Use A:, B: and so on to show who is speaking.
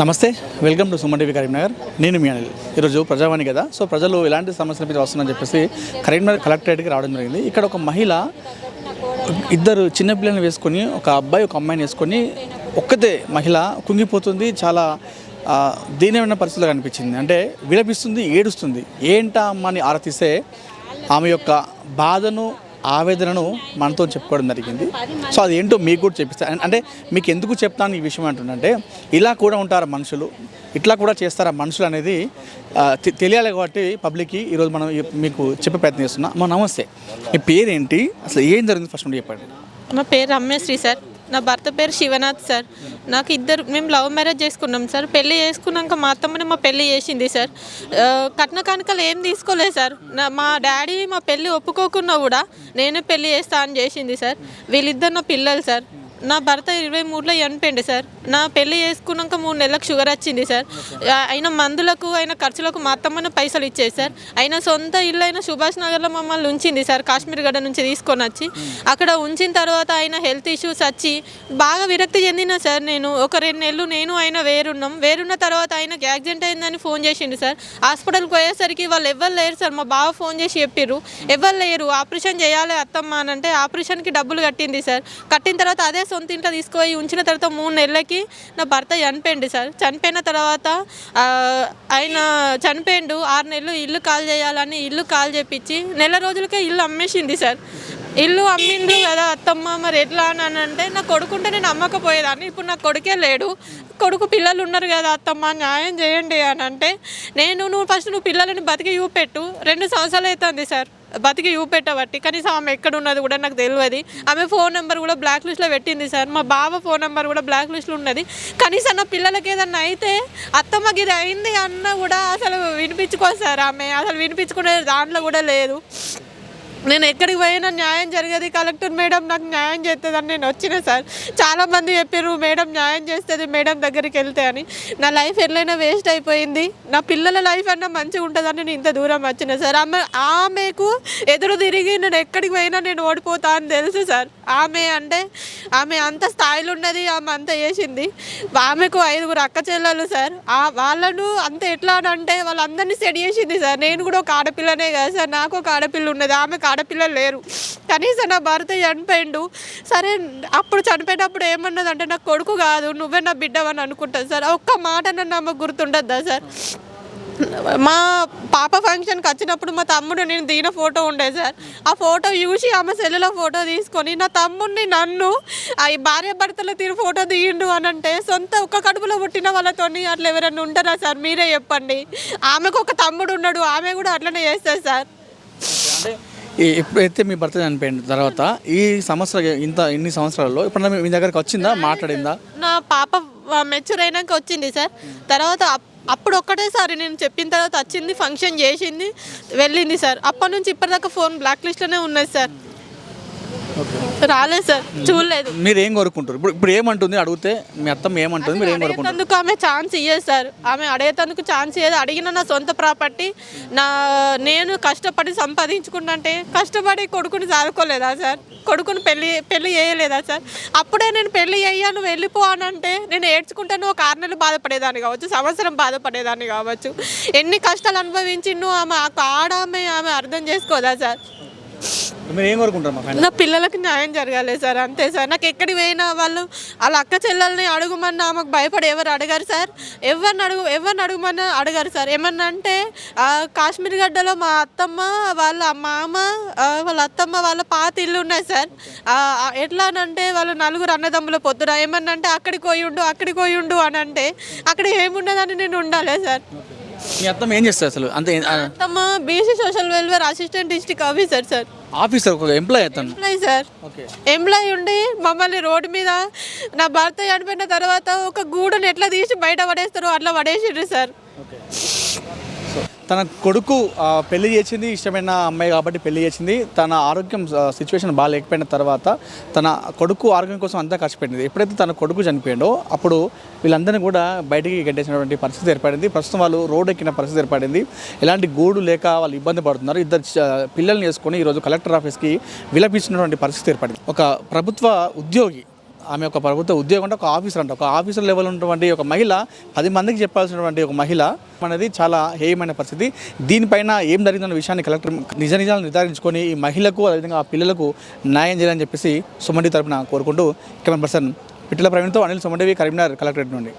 A: నమస్తే welcome to Suman TV Karimnagar. నేను మీ అనిల్. ఈరోజు ప్రజావాణి కదా. సో ప్రజలు ఎలాంటి సమస్యల మీద వస్తుందని చెప్పేసి కరీంనగర్ కలెక్టరేట్కి రావడం జరిగింది. ఇక్కడ ఒక మహిళ ఇద్దరు చిన్నపిల్లల్ని వేసుకొని ఒక అబ్బాయి ఒక అమ్మాయిని వేసుకొని ఒక్కతే మహిళ కుంగిపోతుంది. చాలా దీనమైన పరిస్థితిలో కనిపించింది. అంటే విలపిస్తుంది ఏడుస్తుంది. ఏంటా అమ్మని ఆరతిస్తే ఆమె యొక్క బాధను ఆవేదనను మనతో చెప్పుకోవడం జరిగింది. సో అది ఏంటో మీకు కూడా చెప్పిస్తాను అంటే మీకు ఎందుకు చెప్తాను ఈ విషయం అంటుందంటే ఇలా కూడా ఉంటారా మనుషులు? ఇట్లా కూడా చేస్తారా మనుషులు అనేది తెలియాలి కాబట్టి పబ్లిక్కి ఈరోజు మనం మీకు చెప్పే ప్రయత్నం చేస్తున్నాం. మా నమస్తే. మీ పేరేంటి? అసలు ఏం జరిగింది ఫస్ట్ నుండి చెప్పండి.
B: నా పేరు రమ్యశ్రీ సార్. నా భర్త పేరు శివనాథ్ సార్. నాకు ఇద్దరు మేము లవ్ మ్యారేజ్ చేసుకున్నాం సార్. పెళ్ళి చేసుకున్నాక మా అత్తమ్మని మా పెళ్ళి చేసింది సార్. కట్న కానుకలు ఏం తీసుకోలేదు సార్. నా మా డాడీ మా పెళ్ళి ఒప్పుకోకుండా కూడా నేనే పెళ్ళి చేస్తా అని చేసింది సార్. వీళ్ళిద్దరు నా పిల్లలు సార్. నా భర్త ఇరవై మూడులో చనిపోయింది సార్. నా పెళ్ళి చేసుకున్నాక మూడు నెలలకు షుగర్ వచ్చింది సార్. ఆయన మందులకు అయిన ఖర్చులకు మా పైసలు ఇచ్చేది సార్. ఆయన సొంత ఇల్లు అయిన సుభాష్ నగర్లో మమ్మల్ని ఉంచింది సార్ కాశ్మీర్ గడ్డ నుంచి తీసుకొని వచ్చి. అక్కడ ఉంచిన తర్వాత ఆయన హెల్త్ ఇష్యూస్ వచ్చి బాగా విరక్తి చెందిన సార్ నేను. ఒక రెండు నెలలు నేను ఆయన వేరున్నాం. వేరున్న తర్వాత ఆయనకి యాక్సిడెంట్ అయిందని ఫోన్ చేసిండు సార్. హాస్పిటల్కి పోయేసరికి వాళ్ళు ఎవ్వరు లేరు సార్. మా బావ ఫోన్ చేసి చెప్పిర్రు ఎవ్వరు లేరు ఆపరేషన్ చేయాలి అత్తమ్మ అని అంటే ఆపరేషన్కి డబ్బులు కట్టింది సార్. కట్టిన తర్వాత అదే సొంత ఇంట్లో తీసుకుపోయి ఉంచిన తర్వాత మూడు నెలలకి నా భర్త చనిపోయింది సార్. చనిపోయిన తర్వాత ఆయన చనిపోయిండు. ఆరు నెలలు ఇల్లు కాల్ చేయాలని ఇల్లు కాల్ చేపించి నెల రోజులకే ఇల్లు అమ్మేసింది సార్. ఇల్లు అమ్మిండు కదా అత్తమ్మ మరి ఎట్లా అని అంటే నా కొడుకుంటే నేను అమ్మకపోయేదాన్ని. ఇప్పుడు నా కొడుకే లేడు. కొడుకు పిల్లలు ఉన్నారు కదా అత్తమ్మ న్యాయం చేయండి అని అంటే నేను నువ్వు ఫస్ట్ నువ్వు పిల్లలని బతికి చూపెట్టు. రెండు సంవత్సరాలు అవుతుంది సార్. బతికి చూపెట్టబట్టి కనీసం ఆమె ఎక్కడ ఉన్నది కూడా నాకు తెలియదు ఆమె ఫోన్ నెంబర్ కూడా బ్లాక్ లిస్ట్లో పెట్టింది సార్ మా బావ ఫోన్ నెంబర్ కూడా బ్లాక్ లిస్ట్లో ఉన్నది. కనీసం నా పిల్లలకి ఏదన్నా అయితే అత్తమ్మకి ఇది అయింది అన్న కూడా అసలు వినిపించుకోదు సార్ ఆమె. అసలు వినిపించుకునే దాంట్లో కూడా లేదు. నేను ఎక్కడికి పోయినా న్యాయం జరిగేది. కలెక్టర్ మేడం నాకు న్యాయం చేస్తుందని నేను వచ్చిన సార్. చాలామంది చెప్పారు మేడం న్యాయం చేస్తుంది మేడం దగ్గరికి వెళ్తే అని. నా లైఫ్ ఎట్లయినా వేస్ట్ అయిపోయింది. నా పిల్లల లైఫ్ అన్నా మంచిగా ఉంటుందని నేను ఇంత దూరం వచ్చిన సార్. ఆమె ఆమెకు ఎదురు తిరిగి నేను ఎక్కడికి పోయినా నేను ఓడిపోతా అని తెలుసు సార్. ఆమె అంటే ఆమె అంత స్థాయిలో ఉన్నది ఆమె అంత చేసింది. ఆమెకు ఐదుగురు అక్క చెల్లెలు సార్. ఆ వాళ్ళను అంత ఎట్లా అని అంటే వాళ్ళందరినీ సెట్ చేసింది సార్. నేను కూడా ఒక ఆడపిల్లనే కదా సార్. నాకు ఒక ఆడపిల్ల ఉన్నది. ఆమెకు ఆడపిల్లలు లేరు. కనీసం నా భర్త చనిపోయిండు. సరే అప్పుడు చనిపోయినప్పుడు ఏమన్నదంటే నా కొడుకు కాదు నువ్వే నా బిడ్డవని అనుకుంటాను సార్. ఒక్క మాట నన్ను ఆమె గుర్తుండద్దా సార్? మా పాప ఫంక్షన్కి వచ్చినప్పుడు మా తమ్ముడు నేను దిగిన ఫోటో ఉండే సార్. ఆ ఫోటో చూసి ఆమె సెల్లులో ఫోటో తీసుకొని నా తమ్ముడిని నన్ను ఆ ఈ భార్య భర్తలు తీరు ఫోటో దిగిండు అని అంటే సొంత ఒక్క కడుపులో పుట్టిన వాళ్ళతోని అట్లా ఎవరైనా ఉంటారా సార్? మీరే చెప్పండి. ఆమెకు ఒక తమ్ముడు ఉన్నాడు ఆమె కూడా అట్లనే చేస్తారు సార్.
A: అంటే ఎప్పుడైతే మీ భర్త చనిపోయిన తర్వాత ఈ సంవత్సరం ఇంత ఇన్ని సంవత్సరాల్లో ఇప్పుడు మీ దగ్గరకు వచ్చిందా? మాట్లాడిందా?
B: నా పాప మెచ్యూర్ అయినాక వచ్చింది సార్. తర్వాత అప్- అప్పుడు ఒక్కటేసారి నేను చెప్పిన తర్వాత వచ్చింది ఫంక్షన్ చేసింది వెళ్ళింది సార్. అప్పటి నుంచి ఇప్పటిదాకా ఫోన్ బ్లాక్ లిస్ట్లోనే ఉన్నది సార్. రాలేదు సార్ చూడలేదు.
A: మీరు ఏం కోరుకుంటారు ఇప్పుడు ఇప్పుడు ఏమంటుంది? అడిగితే మీ అత్తమ్మ ఏమంటుంది? మీరు ఏం కోరుకుంటారు
B: ఆమె ఛాన్స్ ఇయ్యదు సార్. ఆమె అడిగేందుకు ఛాన్స్ ఇయ్యదు. అడిగిన నా సొంత ప్రాపర్టీ నా నేను కష్టపడి సంపాదించుకుంటే కష్టపడి కొడుకుని చదువుకోలేదా సార్? కొడుకుని పెళ్ళి పెళ్ళి చేయలేదా సార్? అప్పుడే నేను పెళ్ళి అయ్యా నువ్వు వెళ్ళిపో అని అంటే నేను ఏడ్చుకుంటాను ఒక ఆరు నెలలు బాధపడేదాన్ని కావచ్చు సంవత్సరం బాధపడేదాన్ని కావచ్చు. ఎన్ని కష్టాలు అనుభవించి నువ్వు ఆమె? ఆ ఆడామె ఆమె అర్థం చేసుకోదా సార్?
A: మీరు ఏం కోరుకుంటారు మా
B: నా పిల్లలకి న్యాయం జరగాలి సార్ అంతే సార్. నాకు ఎక్కడికి పోయినా వాళ్ళు వాళ్ళ అక్క చెల్లెల్ని అడుగుమన్నా ఆమెకు భయపడి ఎవరు అడగారు సార్. ఎవరిని అడుగు ఎవరిని అడుగుమన్నా అడగారు సార్. ఏమన్నా అంటే కాశ్మీర్ గడ్డలో మా అత్తమ్మ వాళ్ళ మామ వాళ్ళ అత్తమ్మ వాళ్ళ పాత ఇల్లు ఉన్నాయి సార్. ఎట్లా అని అంటే వాళ్ళు నలుగురు అన్నదమ్ముల పొద్దున ఏమన్నా అంటే అక్కడికి పోయి ఉండు అక్కడికి పోయి ఉండు అని అంటే అక్కడ ఏమున్నదని నేను ఉండాలి సార్.
A: మీ అత్తమ్మ ఏం చేస్తారు అసలు? అంతే
B: అత్తమ్మ BC social welfare assistant district officer sir.
A: Officer ఒక ఎంప్లాయ్ అవుతాను
B: ఎంప్లాయ్ సార్.
A: ఓకే
B: ఎంప్లాయ్ ఉండి మమ్మల్ని రోడ్డు మీద నా భర్త చనిపోయిన తర్వాత ఒక గూడుని ఎట్లా తీసి బయట పడేస్తారో అట్లా పడేసిర్రు సార్.
A: తన కొడుకు పెళ్ళి చేసింది ఇష్టమైన అమ్మాయి కాబట్టి పెళ్ళి చేసింది. తన ఆరోగ్యం సిచ్యువేషన్ బాగా లేకపోయిన తర్వాత తన కొడుకు ఆరోగ్యం కోసం అంతా ఖర్చు పెట్టింది. ఎప్పుడైతే తన కొడుకు చనిపోయాడో అప్పుడు వీళ్ళందరినీ కూడా బయటికి గడ్డేసినటువంటి పరిస్థితి ఏర్పడింది. ప్రస్తుతం వాళ్ళు రోడ్ ఎక్కిన పరిస్థితి ఏర్పడింది. ఎలాంటి గూడు లేక వాళ్ళు ఇబ్బంది పడుతున్నారు. ఇద్దరు పిల్లల్ని వేసుకొని ఈరోజు కలెక్టర్ ఆఫీస్కి విలపించినటువంటి పరిస్థితి ఏర్పడింది. ఒక ప్రభుత్వ ఉద్యోగి ఆమె ఒక ప్రభుత్వ ఉద్యోగం అంటే ఒక ఆఫీసర్ అంట. ఒక ఆఫీసర్ లెవెల్ ఉన్నటువంటి ఒక మహిళ పది మందికి చెప్పాల్సినటువంటి ఒక మహిళ అనేది చాలా హేయమైన పరిస్థితి. దీనిపైన ఏం జరిగిందన్న విషయాన్ని కలెక్టర్ నిజ నిజాలు నిర్ధారించుకొని ఈ మహిళకు అదేవిధంగా ఆ పిల్లలకు న్యాయం చేయాలని చెప్పేసి సుమండి తరపున కోరుకుంటూ కెమెరా పర్సన్ పిట్టల ప్రవీణ్తో అనిల్ సుమండివి కరీంనగర్ కలెక్టరేట్ నుండి.